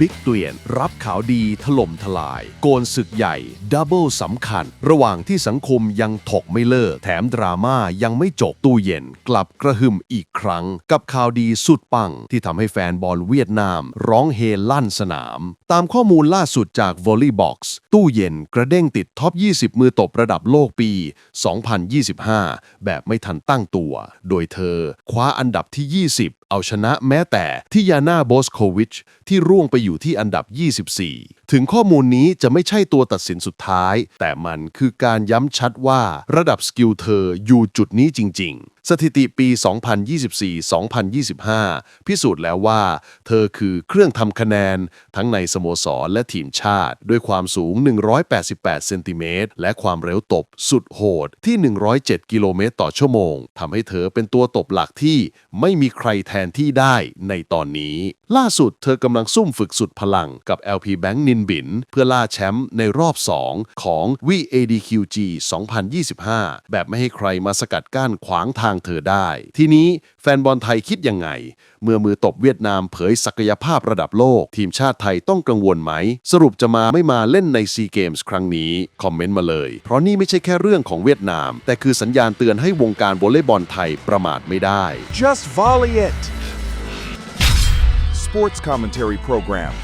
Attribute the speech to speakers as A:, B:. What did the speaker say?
A: บิ๊กเกลียน รับข่าวดีถล่มทลาย โกนศึกใหญ่ ดับเบิลสำคัญ ระหว่างที่สังคมยังถกไม่เลิก แถมดราม่ายังไม่จบตู้เย็น กลับกระหึ่มอีกครั้ง กับข่าวดีสุดปัง ที่ทำให้แฟนบอลเวียดนาม ร้องเฮลั่นสนาม ตามข้อมูลล่าสุดจาก Volleybox ตู้เย็นกระเด้งติดท็อป 20 มือตบระดับโลกปี 2025 แบบไม่ทันตั้งตัว โดยเธอ คว้าอันดับที่ 20 เอาชนะแม้แต่ทิยาน่าโบสโควิช ที่ร่วงไปอยูู่่ที่อันดับ 24 ถึงข้อมูลนี้จะไม่ใช่ตัวตัดสินสุดท้าย แต่มันคือการย้ำชัดว่าระดับสกิลเธออยู่จุดนี้จริง ๆ สถิติปี 2024-2025 พิสูจน์แล้วว่า เธอคือเครื่องทำคะแนน ทั้งในสโมสรและทีมชาติ ด้วยความสูง 188 เซนติเมตรและความเร็วตบสุดโหดที่ 107 กิโลเมตรต่อชั่วโมงทำให้เธอเป็นตัวตบหลักที่ไม่มีใครแทนที่ได้ในตอนนี้ ล่าสุดเธอกำลังซุ่มฝึกสุดพลังกับ LP Bank นินบิน เพื่อล่าแชมป์ในรอบ 2 ของ VADQG 2025 แบบไม่ให้ใครมาสกัดกั้นขวางทางเธอได้ ทีนี้แฟนบอลไทยคิดยังไง เมื่อมือตบเวียดนามเผยศักยภาพระดับโลก ทีมชาติไทยต้องกังวลไหม สรุปจะมาไม่มาเล่นในซีเกมส์ครั้งนี้ คอมเมนต์มาเลย เพราะนี่ไม่ใช่แค่เรื่องของเวียดนาม แต่คือสัญญาณเตือนให้วงการวอลเลย์บอลไทยประมาทไม่ได้
B: Just volley it. Sports commentary program